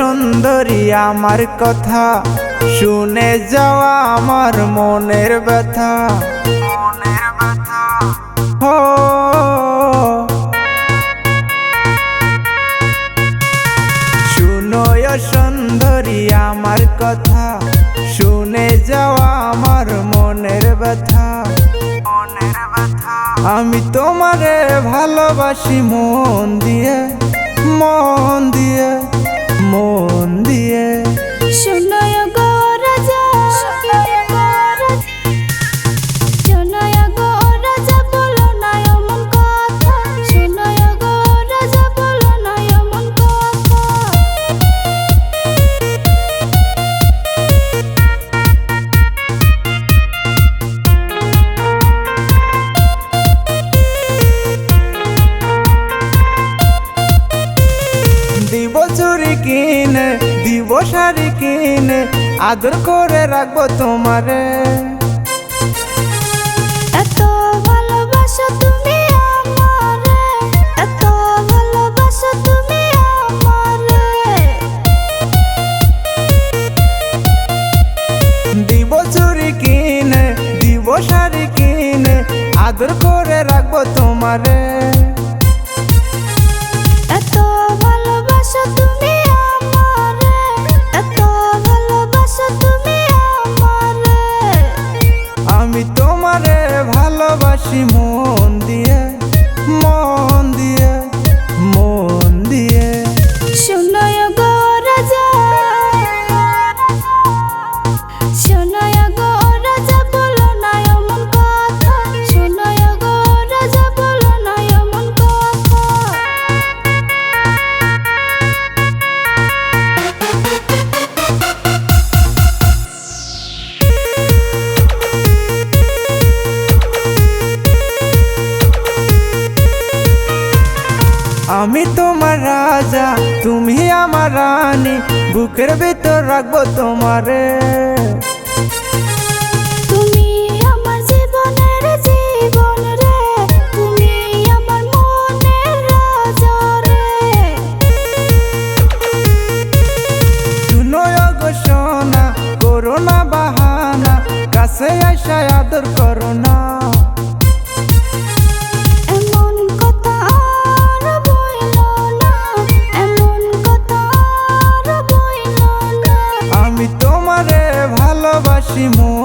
সুন্দরী আমার কথা। শুনে যাওয়া আমার মনের ব্যথা। মনের ব্যথা। শুনোয় সুন্দরী আমার কথা। শুনে যাওয়া আমার মনের ব্যথা। মনের ব্যথা। আমি তোমারে ভালোবাসি মন দিয়ে মন দিয়ে। মন কিনে দিব শাড়ি কিনে আদর করে রাখব তোমারে। এত ভালোবাসো তুমি আমারে এত ভালোবাসো তুমি আমারে। দিব চুরি কিনে দিব শাড়ি কিনে আদর করে রাখব তোমারে। ভালোবাসি মন দিয়ে মন আমি তোমার রাজা তুমি আমার রানী বুকের ভিতর রাখব তোমারে। তুমি আমার জীবনের জীবন রে ভালোবাসি